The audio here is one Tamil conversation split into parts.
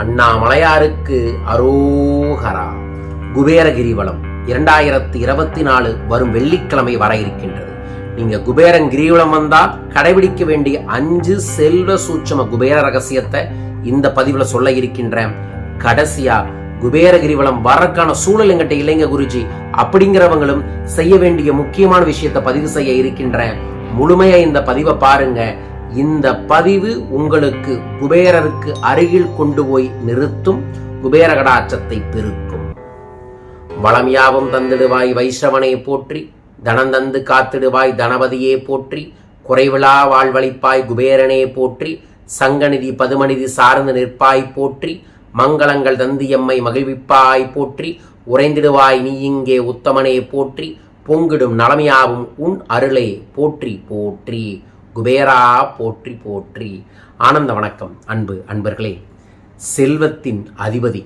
அண்ணாமலையாருக்கு அரோகரா. குபேர கிரிவலம் இரண்டாயிரத்தி இருபத்தி நாலு வரும் வெள்ளிக்கிழமை வர இருக்கின்றது. நீங்க குபேரன் கிரிவலம் வந்தா கடைபிடிக்க வேண்டிய அஞ்சு செல்வ சூட்சம குபேர ரகசியத்தை இந்த பதிவுல சொல்ல இருக்கின்றேன். கடைசியா குபேர கிரிவலம் வரக்கான சூழல் எங்கிட்ட இல்லைங்க குருஜி. அப்படிங்கிறவங்களும் செய்ய வேண்டிய முக்கியமான விஷயத்தை பதிவு செய்ய இருக்கின்றேன். முழுமையா இந்த பதிவை பாருங்க. இந்த பதிவு உங்களுக்கு குபேரருக்கு அருகில் கொண்டு போய் நிறுத்தும் குபேர கடாட்சத்தை பெருக்கும். வளம் யாவும் தந்திடுவாய் வைஷ்ணவனை போற்றி தனந்தந்து காத்திடுவாய் தனபதியே போற்றி குறைவிழா வாழ்வழிப்பாய் குபேரனே போற்றி சங்கநிதி பதுமநிதி சார்ந்து நிற்பாய் போற்றி மங்களங்கள் தந்து எம்மை மகிழ்விப்பாய் போற்றி உறைந்திடுவாய் நீ இங்கே உத்தமனே போற்றி பொங்கிடும் நலமையாவும் உன் அருளே போற்றி போற்றி. குபேரா போற்றி போற்றி. ஆனந்த வணக்கம் அன்பு அன்பர்களே. செல்வத்தின் அதிபதி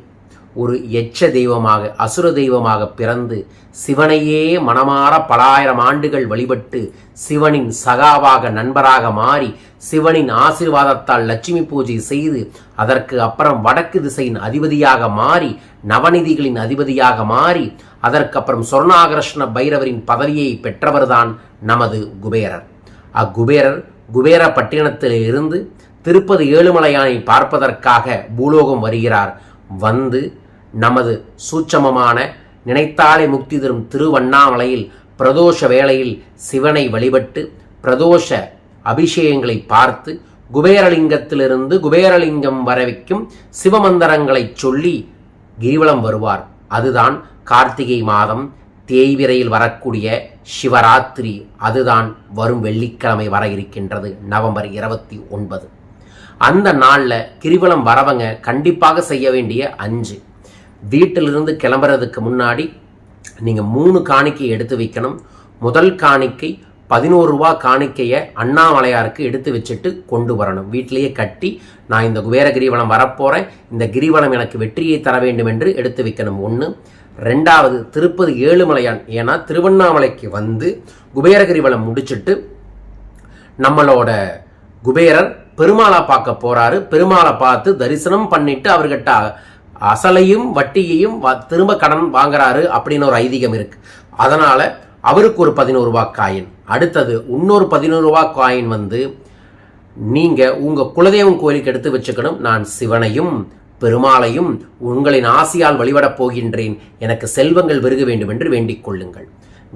ஒரு எச்ச தெய்வமாக அசுர தெய்வமாக பிறந்து சிவனையே மனமாற பலாயிரம் ஆண்டுகள் வழிபட்டு சிவனின் சகாவாக நண்பராக மாறி சிவனின் ஆசீர்வாதத்தால் லட்சுமி பூஜை செய்து அதற்கு அப்புறம் வடக்கு திசையின் அதிபதியாக மாறி நவநிதிகளின் அதிபதியாக மாறி அதற்கு அப்புறம் சொர்ணாகர்ஷ்ண பைரவரின் பதவியை பெற்றவர்தான் நமது குபேரர். அக்குபேரர் குபேர பட்டினத்தில் இருந்து திருப்பதி ஏழுமலையானை பார்ப்பதற்காக பூலோகம் வருகிறார். வந்து நமது சூட்சமமான நினைத்தாலே முக்தி தரும் திருவண்ணாமலையில் பிரதோஷ வேளையில் சிவனை வழிபட்டு பிரதோஷ அபிஷேகங்களை பார்த்து குபேரலிங்கத்திலிருந்து குபேரலிங்கம் வரவைக்கும் சிவமந்திரங்களைச் சொல்லி கிரிவலம் வருவார். அதுதான் கார்த்திகை மாதம். தேய்விரையில் வரக்கூடிய சிவராத்திரி அதுதான் வரும் வெள்ளிக்கிழமை வர இருக்கின்றது நவம்பர் இருபத்தி ஒன்பது. அந்த நாளில் கிரிவலம் வரவங்க கண்டிப்பாக செய்ய வேண்டிய அஞ்சு. வீட்டிலிருந்து கிளம்புறதுக்கு முன்னாடி நீங்கள் மூணு காணிக்கை எடுத்து வைக்கணும். முதல் காணிக்கை பதினோரு ரூபா காணிக்கையை அண்ணாமலையாருக்கு எடுத்து வச்சுட்டு கொண்டு வரணும். வீட்டிலேயே கட்டி நான் இந்த குபேர கிரிவலம் வரப்போகிறேன் இந்த கிரிவலம் எனக்கு வெற்றியை தர வேண்டும் என்று எடுத்து வைக்கணும். ஒன்று ரெண்டாவது திருப்பதி ஏழுமலையான் ஏன்னா திருவண்ணாமலைக்கு வந்து குபேரகிரி வளம் முடிச்சிட்டு நம்மளோட குபேரர் பெருமாளை பார்க்க போறாரு. பெருமாளை பார்த்து தரிசனம் பண்ணிட்டு அவர்கிட்ட அசலையும் வட்டியையும் வ- திரும்ப கடன் வாங்குறாரு அப்படின்னு ஒரு ஐதீகம் இருக்கு. அதனால அவருக்கு ஒரு பதினோரு ரூபாய் காயின். அடுத்தது இன்னொரு பதினோரு ரூபாய் காயின் வந்து நீங்க உங்க குலதெய்வம் கோயிலுக்கு எடுத்து வச்சுக்கணும். நான் சிவனையும் பெருமாளையும் உங்களின் ஆசியால் வழிபடப் போகின்றேன். எனக்கு செல்வங்கள் பெருக வேண்டும் என்று வேண்டிக் கொள்ளுங்கள்.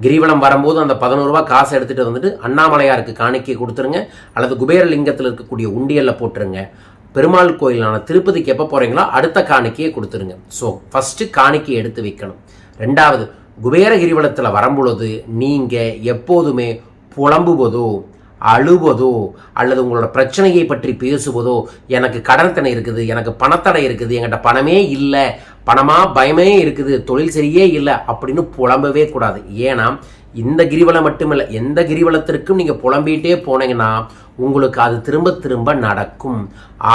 கிரிவலம் வரும்போது அந்த பதினோரு ரூபா காசை எடுத்துகிட்டு வந்துட்டு அண்ணாமலையாருக்கு காணிக்கை கொடுத்துருங்க. அல்லது குபேரலிங்கத்தில் இருக்கக்கூடிய உண்டியலில் போட்டுருங்க. பெருமாள் கோயிலான திருப்பதிக்கு எப்போ போகிறீங்களோ அடுத்த காணிக்கையை கொடுத்துருங்க. ஸோ ஃபஸ்ட்டு காணிக்கை எடுத்து வைக்கணும். ரெண்டாவது குபேர கிரிவலத்தில் வரும்பொழுது நீங்கள் எப்போதுமே புலம்புவதோ அழுவதோ அல்லது உங்களோட பிரச்சனையை பற்றி பேசுவதோ எனக்கு கடன் தடை இருக்குது எனக்கு பணத்தடை இருக்குது என்கிட்ட பணமே இல்லை பணமா பயமே இருக்குது தொழில் சரியே இல்லை அப்படின்னு புலம்பவே கூடாது. ஏன்னா இந்த கிரிவலம் மட்டுமில்லை எந்த கிரிவலத்திற்கும் நீங்க புலம்பிட்டே போனீங்கன்னா உங்களுக்கு அது திரும்ப திரும்ப நடக்கும்.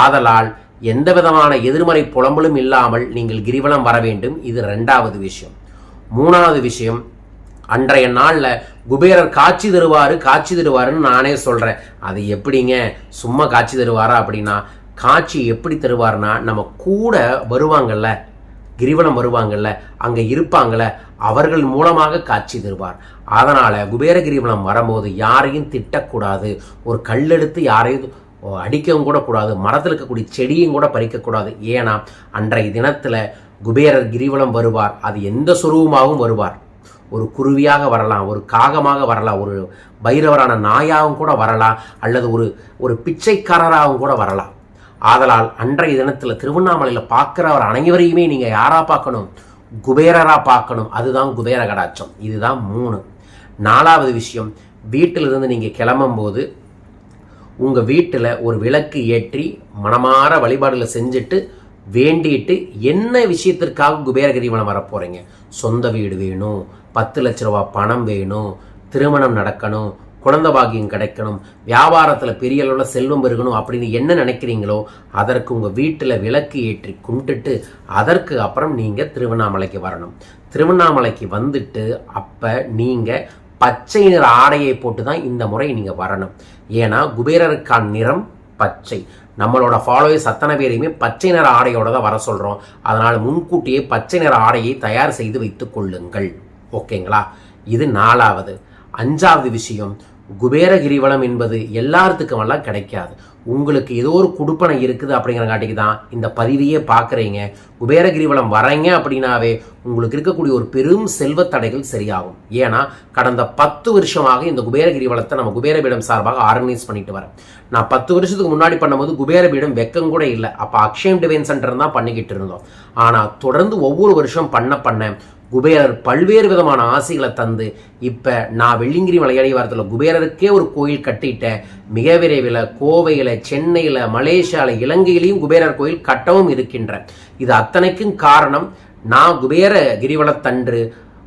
ஆதலால் எந்த விதமான எதிர்மறை புலம்பலும் இல்லாமல் நீங்கள் கிரிவலம் வர வேண்டும். இது ரெண்டாவது விஷயம். மூணாவது விஷயம் அன்றைய நாளில் குபேரர் காட்சி தருவார் காட்சி தருவாருன்னு நானே சொல்கிறேன் அது எப்படிங்க? சும்மா காட்சி தருவாரா அப்படின்னா காட்சி எப்படி தருவார்னா நம்ம கூட வருவாங்கல்ல கிரிவலம் வருவாங்கல்ல அங்கே இருப்பாங்கல்ல அவர்கள் மூலமாக காட்சி தருவார். அதனால் குபேர கிரிவலம் வரும்போது யாரையும் திட்டக்கூடாது. ஒரு கல்லெடுத்து யாரையும் அடிக்கவும் கூட கூடாது. மரத்தில் இருக்கக்கூடிய செடியும் கூட பறிக்கக்கூடாது ஏன்னா அன்றைய தினத்தில் குபேரர் கிரிவலம் வருவார். அது எந்த சுரூபமாகவும் வருவார். ஒரு குருவியாக வரலாம் ஒரு காகமாக வரலாம் ஒரு பைரவரான நாயாகவும் கூட வரலாம் அல்லது ஒரு ஒரு பிச்சைக்காரராகவும் கூட வரலாம். ஆதலால் அன்றைய தினத்தில் திருவண்ணாமலையில் பார்க்குறவர் அனைவரையுமே நீங்கள் யாராக பார்க்கணும்? குபேரராக பார்க்கணும். அதுதான் குபேர கடாட்சம். இதுதான் மூணு. நாலாவது விஷயம் வீட்டிலிருந்து நீங்கள் கிளம்பும்போது உங்கள் வீட்டில் ஒரு விளக்கு ஏற்றி மனமாற வழிபாடுகளை செஞ்சுட்டு வேண்டிட்டு என்ன விஷயத்திற்காக குபேர கிரிவலம் வர போகிறீங்க சொந்த வீடு வேணும். பத்து லட்ச ரூபா பணம் வேணும் திருமணம் நடக்கணும் குழந்த பாகியம் கிடைக்கணும் வியாபாரத்தில் பெரிய அளவில் செல்வம் பெருகணும் அப்படின்னு என்ன நினைக்கிறீங்களோ அதற்கு உங்கள் வீட்டில் விளக்கு ஏற்றி கும்பிட்டுட்டு அதற்கு அப்புறம் நீங்கள் திருவண்ணாமலைக்கு வரணும். திருவண்ணாமலைக்கு வந்துட்டு அப்போ நீங்கள் பச்சை நிற ஆடையை போட்டு தான் இந்த முறை நீங்கள் வரணும். ஏன்னா குபேரருக்கான நிறம் பச்சை. நம்மளோட ஃபாலோவர்ஸ் அத்தனை பேரையுமே பச்சை நிற ஆடையோட தான் வர சொல்கிறோம் அதனால் முன்கூட்டியே பச்சை நிற ஆடையை தயார் செய்து வைத்துக் கொள்ளுங்கள். ஓகேங்களா? இது நாலாவது. அஞ்சாவது விஷயம் குபேர கிரிவலம் என்பது எல்லாத்துக்கும் எல்லாம் கிடைக்காது. உங்களுக்கு ஏதோ ஒரு குடுப்பனை இருக்குது அப்படிங்கிறங்காட்டிக்கு தான் இந்த பதிவையே பார்க்குறீங்க. குபேர கிரிவலம் வரீங்க அப்படின்னாவே உங்களுக்கு இருக்கக்கூடிய ஒரு பெரும் செல்வத் தடைகள் சரியாகும். ஏன்னா கடந்த பத்து வருஷமாக இந்த குபேர கிரிவலத்தை நம்ம குபேரபீடம் சார்பாக ஆர்கனைஸ் பண்ணிட்டு வரேன் நான் பத்து வருஷத்துக்கு முன்னாடி பண்ணும்போது குபேரபீடம் வெக்கம் கூட இல்லை. அப்போ அக்ஷயம் டிவைன் சென்டர் தான் பண்ணிக்கிட்டு இருந்தோம். ஆனால் தொடர்ந்து ஒவ்வொரு வருஷம் பண்ண பண்ண குபேரர் பல்வேறு விதமான ஆசைகளை தந்து இப்போ நான் வெள்ளிங்கிரி மலையடி வாரத்தில் குபேரருக்கே ஒரு கோயில் கட்டிட்டேன். மிக விரைவில் கோவையில் சென்னையில் மலேசியாவில் இலங்கையிலையும் குபேரர் கோயில் கட்டவும் இருக்கின்றேன். இது அத்தனைக்கும் காரணம் நான் குபேர கிரிவலத்தன்று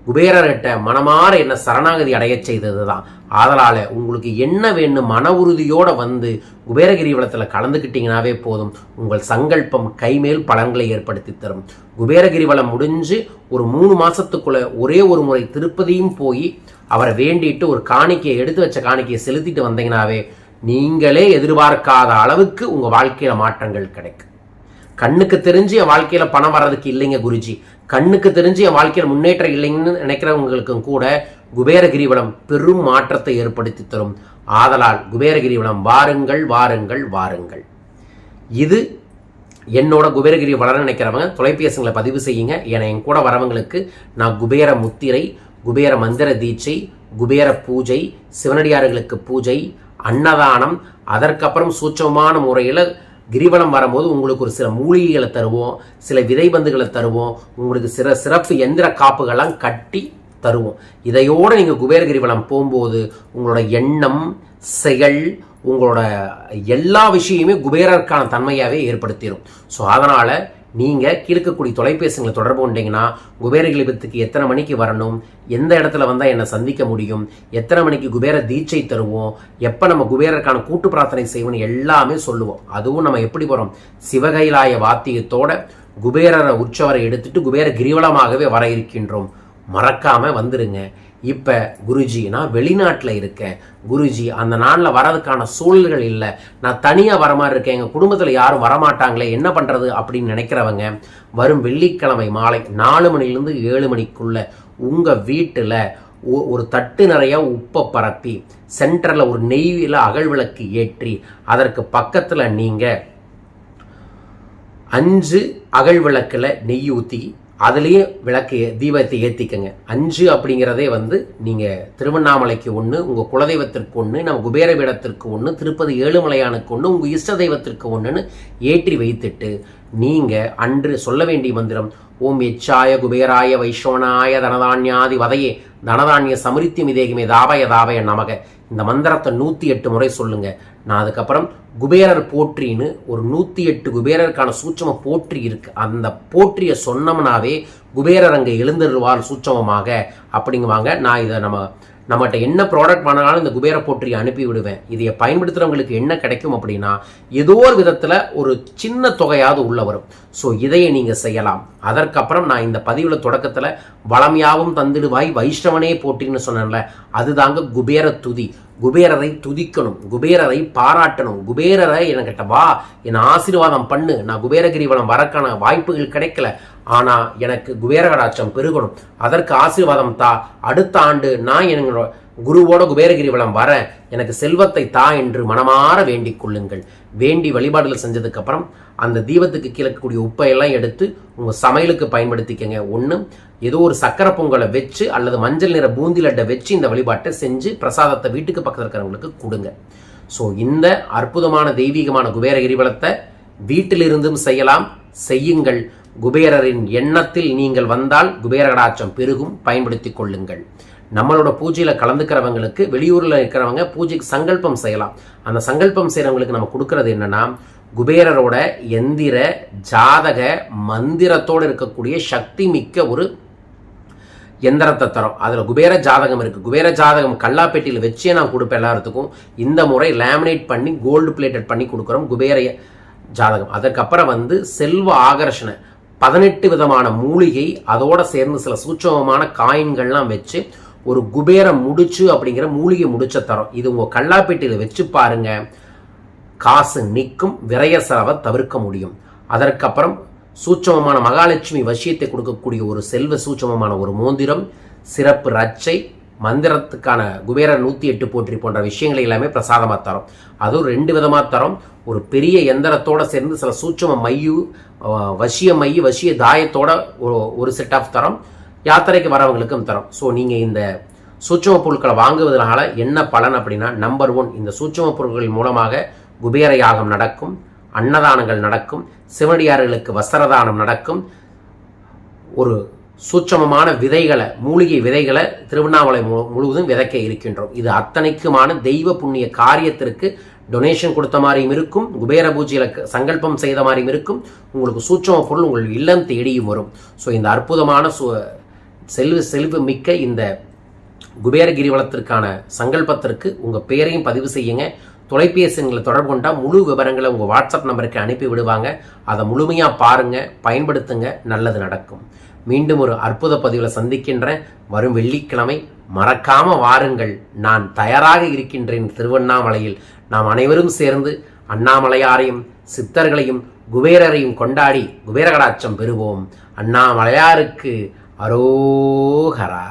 குபேரர்கிட்ட மனமாற என்ன சரணாகதி அடையச் செய்தது தான் ஆதலால் உங்களுக்கு என்ன வேணும் மன உறுதியோடு வந்து குபேரகிரிவலத்தில் கலந்துக்கிட்டீங்கனாவே போதும். உங்கள் சங்கல்பம் கைமேல் பலன்களை ஏற்படுத்தி தரும். குபேரகிரிவலம் முடிஞ்சு ஒரு மூணு மாதத்துக்குள்ளே ஒரே ஒரு முறை திருப்பதியும் போய் அவரை வேண்டிட்டு ஒரு காணிக்கையை எடுத்து வச்ச காணிக்கையை செலுத்திட்டு வந்தீங்கனாவே நீங்களே எதிர்பார்க்காத அளவுக்கு உங்கள் வாழ்க்கையில் மாற்றங்கள் கிடைக்கும். கண்ணுக்கு தெரிஞ்சு என் வாழ்க்கையில் பணம் வர்றதுக்கு இல்லைங்க குருஜி. கண்ணுக்கு தெரிஞ்சு என் வாழ்க்கையில் முன்னேற்றம் இல்லைங்கன்னு நினைக்கிறவங்களுக்கும் கூட குபேரகிரிவலம் பெரும் மாற்றத்தை ஏற்படுத்தி தரும். ஆதலால் குபேரகிரிவலம் வாருங்கள் வாருங்கள் வாருங்கள். இது என்னோட குபேரகிரி வளர நினைக்கிறவங்க தொலைபேசிகளை பதிவு செய்யுங்க. ஏன்னா என் கூட வரவங்களுக்கு நான் குபேர முத்திரை குபேர மந்திர தீட்சை குபேர பூஜை சிவனடியார்களுக்கு பூஜை அன்னதானம் அதற்கப்புறம் சூட்சமான முறையில் கிரிவலம் வரும்போது உங்களுக்கு ஒரு சில மூலிகைகளை தருவோம் சில விதைபந்துகளை தருவோம் உங்களுக்கு சில சிறப்பு எந்திர காப்புகள்லாம் கட்டி தருவோம். இதையோடு நீங்கள் குபேர கிரிவலம் போகும்போது உங்களோட எண்ணம் செயல் உங்களோட எல்லா விஷயமே குபேரருக்கான தன்மையாகவே ஏற்படுத்திடும் ஸோ அதனால் நீங்கள் கீழ்க்கக்கூடிய தொலைபேசிகளை தொடர்பு கொண்டீங்கன்னா குபேர கிளிபத்துக்கு எத்தனை மணிக்கு வரணும்? எந்த இடத்துல வந்தால் என்னை சந்திக்க முடியும்? எத்தனை மணிக்கு குபேர தீட்சை தருவோம்? எப்போ நம்ம குபேரருக்கான கூட்டு பிரார்த்தனை செய்வோம்னு எல்லாமே சொல்லுவோம். அதுவும் நம்ம எப்படி போகிறோம் சிவகைலாய வாத்தியத்தோட குபேரரை உற்சவரை எடுத்துட்டு குபேர கிரிவலமாகவே வர இருக்கின்றோம். மறக்காமல் வந்துருங்க. இப்போ குருஜி நான் வெளிநாட்டில் இருக்கேன். குருஜி அந்த நாளில் வரதுக்கான சூழல்கள் இல்லை. நான் தனியாக வர மாதிரி இருக்கேன். எங்கள் குடும்பத்தில் யாரும் வரமாட்டாங்களே என்ன பண்ணுறது அப்படின்னு நினைக்கிறவங்க வரும் வெள்ளிக்கிழமை மாலை நாலு மணிலேருந்து ஏழு மணிக்குள்ளே உங்கள் வீட்டில் ஒரு தட்டு நிறைய உப்பை பரப்பி சென்டரில் ஒரு நெய்வில் அகல் விளக்கு ஏற்றி அதற்கு பக்கத்தில் நீங்கள் அஞ்சு அகல் விளக்கில் நெய் ஊற்றி அதுலேயே விளக்கு தீபத்தை ஏற்றிக்கங்க அஞ்சு அப்படிங்கிறதே வந்து நீங்கள் திருவண்ணாமலைக்கு ஒன்று உங்கள் குலதெய்வத்திற்கு ஒன்று நம்ம குபேர பீடத்திற்கு ஒன்று திருப்பதி ஏழுமலையானுக்கு ஒன்று உங்கள் இஷ்ட தெய்வத்திற்கு ஒன்றுன்னு ஏற்றி வைத்துட்டு நீங்கள் அன்று சொல்ல வேண்டிய மந்திரம் ஓம் எச்சாய குபேராய வைஷ்ணவனாய தனதான்யாதி வதையே தனதானிய சமிருத்தி மிதேகமே தாபய தாபய நமக. இந்த மந்திரத்தை நூற்றி எட்டு முறை சொல்லுங்கள் நான் அதுக்கப்புறம் குபேரர் போற்றின்னு ஒரு நூற்றி எட்டு குபேரருக்கான சூட்சம போற்றி இருக்கு. அந்த போற்றியை சொன்னோம்னாவே குபேரர் அங்கே எழுந்துருவார் சூட்சமமாக. அப்படிங்குவாங்க. நான் இதை நம்ம நம்மகிட்ட என்ன ப்ராடக்ட் பண்ணாலும் இந்த குபேர போற்றி அனுப்பி விடுவேன். இதை பயன்படுத்துகிறவங்களுக்கு என்ன கிடைக்கும் அப்படின்னா ஏதோ ஒரு விதத்தில் ஒரு சின்ன தொகையாவது உள்ள வரும். ஸோ இதையை நீங்கள் செய்யலாம். அதற்கப்புறம் நான் இந்த பதிவில் தொடக்கத்தில் வளமையாவும் தந்திடுவாய் வைஷ்ணவனே போட்டின்னு சொன்னேன்ல அதுதாங்க குபேர துதி. குபேரரை துதிக்கணும் குபேரரை பாராட்டணும். குபேரரை என்கிட்ட வா என் ஆசீர்வாதம் பண்ணு. நான் குபேரகிரிவலம் வரக்கான வாய்ப்புகள் கிடைக்கல. ஆனால் எனக்கு குபேரகடாட்சம் பெருகணும். அதற்கு ஆசீர்வாதம் தா. அடுத்த ஆண்டு நான் என்னோட குருவோட குபேரகிரிவலம் வர எனக்கு செல்வத்தை தா என்று மனமாற வேண்டிக் கொள்ளுங்கள். வேண்டி வழிபாடுகள் செஞ்சதுக்கப்புறம் அந்த தீபத்துக்கு கீழக்கூடிய உப்பையெல்லாம் எடுத்து உங்கள் சமையலுக்கு பயன்படுத்திக்கங்க. ஒன்று ஏதோ ஒரு சக்கரை பொங்கலை வச்சு அல்லது மஞ்சள் நிற பூந்தி லட்டை வச்சு இந்த வழிபாட்டை செஞ்சு பிரசாதத்தை வீட்டுக்கு பக்கத்தில் இருக்கிறவங்களுக்கு கொடுங்க. ஸோ இந்த அற்புதமான தெய்வீகமான குபேர கிரிவலத்தை வீட்டிலிருந்தும் செய்யலாம். செய்யுங்கள். குபேரரின் எண்ணத்தில் நீங்கள் வந்தால் குபேரகடாச்சம் பெருகும் பயன்படுத்தி கொள்ளுங்கள். நம்மளோட பூஜையில் கலந்துக்கிறவங்களுக்கு வெளியூரில் இருக்கிறவங்க பூஜைக்கு சங்கல்பம் செய்யலாம். அந்த சங்கல்பம் செய்கிறவங்களுக்கு நம்ம கொடுக்கறது என்னன்னா குபேரரோட எந்திர ஜாதக மந்திரத்தோடு இருக்கக்கூடிய சக்தி மிக்க ஒரு எந்திரத்தை தரோம். அதில் குபேர ஜாதகம் இருக்குது குபேர ஜாதகம் கல்லாப்பேட்டியில் வச்சே நான் கொடுப்பேன் எல்லாத்துக்கும். இந்த முறை லேமினேட் பண்ணி கோல்டு பிளேட்டட் பண்ணி கொடுக்குறோம் குபேர ஜாதகம். அதற்கப்புறம் வந்து செல்வ ஆகர்ஷனை பதினெட்டு விதமான மூலிகை அதோட சேர்ந்து சில சூட்சமமான காயின்கள்லாம் வச்சு ஒரு குபேர முடிச்சு அப்படிங்கிற மூலிகை முடிச்ச தரோம். இது உங்கள் கல்லாப்பேட்டியில் வச்சு பாருங்க. காசு நிற்கும் விரய செலவை தவிர்க்க முடியும். அதற்கப்புறம் சூட்சமமான மகாலட்சுமி வசியத்தை கொடுக்கக்கூடிய ஒரு செல்வ சூட்சமமான ஒரு மோந்திரம் சிறப்பு ரச்சை மந்திரத்துக்கான குபேர நூற்றி எட்டு போற்றி போன்ற விஷயங்களை எல்லாமே பிரசாதமாக தரும். அதுவும் ரெண்டு விதமாக தரும். ஒரு பெரிய எந்திரத்தோடு சேர்ந்து சில சூட்சம மையு வசிய மைய வசிய தாயத்தோட ஒரு ஒரு செட் ஆஃப் தரம் யாத்திரைக்கு வரவங்களுக்கும் தரும். ஸோ நீங்கள் இந்த சூட்சம பொருட்களை வாங்குவதனால என்ன பலன் அப்படின்னா நம்பர் ஒன் இந்த சூட்சம பொருட்கள் மூலமாக குபேர யாகம் நடக்கும் அன்னதானங்கள் நடக்கும் சிவனடியார்களுக்கு வஸ்திரதானம் நடக்கும். ஒரு சூட்சமமான விதைகளை மூலிகை விதைகளை திருவண்ணாமலை மு- முழுவதும் விதைக்க இருக்கின்றோம். இது அத்தனைக்குமான தெய்வ புண்ணிய காரியத்திற்கு டொனேஷன் கொடுத்த மாதிரியும் இருக்கும் குபேர பூஜையில் சங்கல்பம் செய்த மாதிரியும் இருக்கும். உங்களுக்கு சூட்சம பொருள் உங்கள் இல்லம் தேடியும் வரும். ஸோ இந்த அற்புதமான சு- செல்வ செல்வு மிக்க இந்த குபேர கிரிவலத்திற்கான சங்கல்பத்திற்கு உங்கள் பெயரையும் பதிவு செய்யுங்க. தொலைபேசி தொடர்பு கொண்டால் முழு விவரங்களை உங்கள் வாட்ஸ்அப் நம்பருக்கு அனுப்பி விடுவாங்க. அதை முழுமையாக பாருங்க பயன்படுத்துங்க. நல்லது நடக்கும். மீண்டும் ஒரு அற்புத பதிவில் சந்திக்கின்றேன். வரும் வெள்ளிக்கிழமை மறக்காம வாருங்கள். நான் தயாராக இருக்கின்றேன் திருவண்ணாமலையில். நாம் அனைவரும் சேர்ந்து அண்ணாமலையாரையும் சித்தர்களையும் குபேரரையும் கொண்டாடி குபேரகடாச்சம் பெறுவோம். அண்ணாமலையாருக்கு அரோகரா.